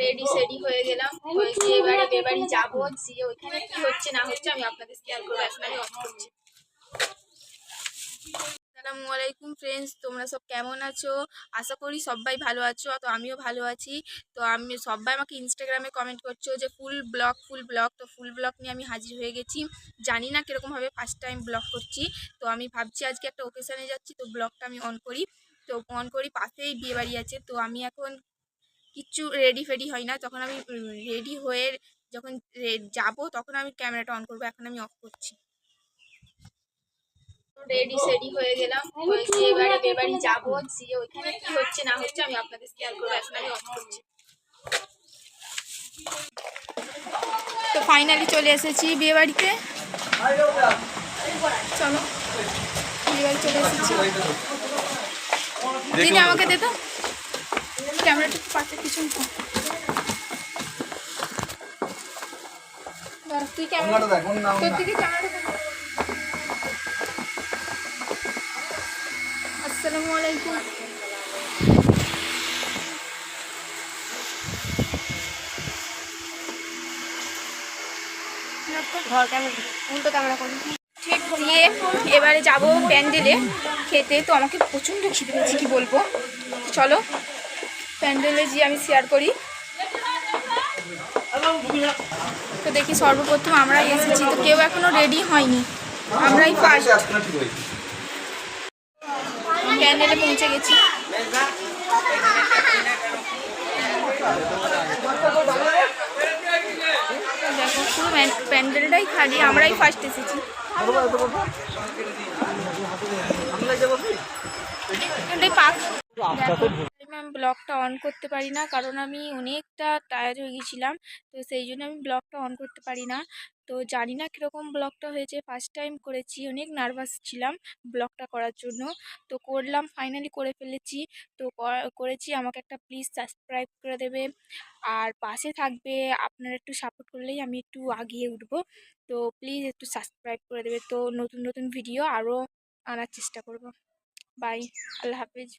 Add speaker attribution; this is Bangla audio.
Speaker 1: রেডি সেডি হয়ে গেলাম। হয়ে এবারে বিয়ে বাড়ি যাব, গিয়ে ওইখানে কি হচ্ছে, না হচ্ছে, আমি আপনাদের শেয়ার করব এখন আমি অফ করছি ফ্রেন্ডস তোমরা সব কেমন আছো? আশা করি সবাই ভালো আছো, তো আমিও ভালো আছি। তো আমি, সবাই আমাকে ইনস্টাগ্রামে কমেন্ট করছ যে ফুল ব্লগ ফুল ব্লগ তো ফুল ব্লগ নিয়ে আমি হাজির হয়ে গেছি। জানি না কীরকমভাবে ফার্স্ট টাইম ব্লগ করছি। তো আমি ভাবছি আজকে একটা ওকেশানে যাচ্ছি, তো ব্লগটা আমি অন করি। তো অন করি, পাশেই বিয়ে বাড়ি আছে। তো আমি এখন কিচ্ছু রেডি ফেডি হয় না। তখন আমি রেডি হয়ে যখন যাব তখন আমি ক্যামেরাটা অন করব এখন আমি অফ করছি। রেডি সেডি হয়ে গেলাম। হয়ে গিয়ে এবারে বিয়ে বাড়ি যাব গিয়ে ওইখানে কি হচ্ছে না হচ্ছে আমি আপনাদের শেয়ার করব এখন আমি অফ করছি। তো ফাইনালি চলে এসেছি বিয়ে বাড়িতে। চলো বিয়ে বাড়ি চলে এসেছি। দিদি আমাকে দে তো। ক্যামেরাটা পাশে। দাঁড়া, তুই ক্যামেরা তোর দিকে ক্যামেরাটা আসসালামু আলাইকুম।
Speaker 2: ঘর ক্যামেরা উল্টো ক্যামেরা করবি।
Speaker 1: ঠিক দিয়ে এবারে যাব প্যান্ডেলে। খেতে তো আমাকে প্রচণ্ড খিদে পেয়েছে কি বলব? চলো প্যান্ডেলে গিয়ে আমি শেয়ার করি। তো দেখি সর্বপ্রথম আমরাই এসেছি। তো কেউ এখনও রেডি হয়নি। আমরাই ফার্স্ট প্যান্ডেলে পৌঁছে গেছি। দেখো পুরো প্যান্ডেলটাই খালি। আমরাই ফার্স্ট এসেছি। পাক ম্যাম ব্লগটা অন করতে পারি না। কারণ আমি অনেকটা টায়ার্ড হয়ে গেছিলাম তো সেই জন্য আমি ব্লগটা অন করতে পারি না। তো জানি না কীরকম ব্লগটা হয়েছে। ফার্স্ট টাইম করেছি। অনেক নার্ভাস ছিলাম ব্লগটা করার জন্য। তো করলাম ফাইনালি করে ফেলেছি। তো করেছি। আমাকে একটা প্লিজ সাবস্ক্রাইব করে দেবে। আর পাশে থাকবে। আপনারা একটু সাপোর্ট করলেই আমি একটু আগিয়ে উঠবো। তো প্লিজ একটু সাবস্ক্রাইব করে দেবে। তো নতুন নতুন ভিডিও আরও আনার চেষ্টা করব। বাই আল্লাহ হাফিজ।